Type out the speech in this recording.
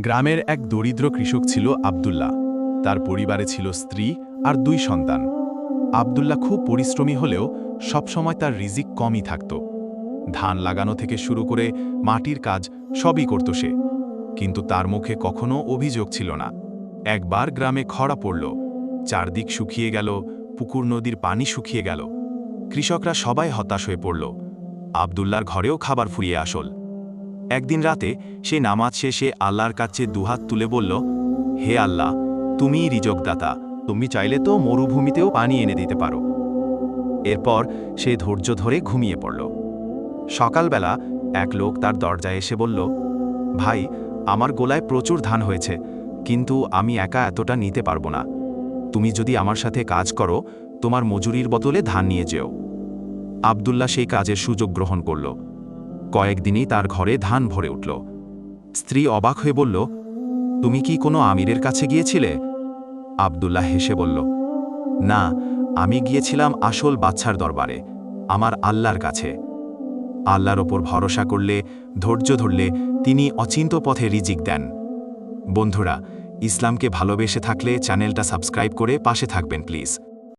গ্রামের এক দরিদ্র কৃষক ছিল আব্দুল্লাহ। তার পরিবারে ছিল স্ত্রী আর দুই সন্তান। আব্দুল্লাহ খুব পরিশ্রমী হলেও সবসময় তার রিজিক কমই থাকত। ধান লাগানো থেকে শুরু করে মাটির কাজ সবই করত সে। কিন্তু তার মুখে কখনো অভিযোগ ছিল না। একবার গ্রামে খরা পড়ল, চারদিক শুকিয়ে গেল, পুকুর নদীর পানি শুকিয়ে গেল। কৃষকরা সবাই হতাশ হয়ে পড়ল। আব্দুল্লার ঘরেও খাবার ফুরিয়ে আসল। একদিন রাতে সে নামাজ শেষে আল্লাহর কাছে দুহাত তুলে বলল, হে আল্লাহ, তুমিই রিজকদাতা। তুমি চাইলে তো মরুভূমিতেও পানি এনে দিতে পারো। এরপর সে ধৈর্য ধরে ঘুমিয়ে পড়ল। সকালবেলা এক লোক তার দরজায় এসে বলল, ভাই, আমার গোলায় প্রচুর ধান হয়েছে, কিন্তু আমি একা এতটা নিতে পারব না। তুমি যদি আমার সাথে কাজ করো, তোমার মজুরির বদলে ধান নিয়ে যেও। আবদুল্লাহ সেই কাজের সুযোগ গ্রহণ করল। কয়েকদিনই তার ঘরে ধান ভরে উঠল। স্ত্রী অবাক হয়ে বলল, তুমি কি কোনো আমিরের কাছে গিয়েছিলে? আবদুল্লাহ হেসে বলল, না, আমি গিয়েছিলাম আসল বাচ্চার দরবারে, আমার আল্লাহর কাছে। আল্লাহর ওপর ভরসা করলে, ধৈর্য ধরলে তিনি অচিন্ত পথে রিজিক দেন। বন্ধুরা, ইসলামকে ভালোবেসে থাকলে চ্যানেলটা সাবস্ক্রাইব করে পাশে থাকবেন, প্লিজ।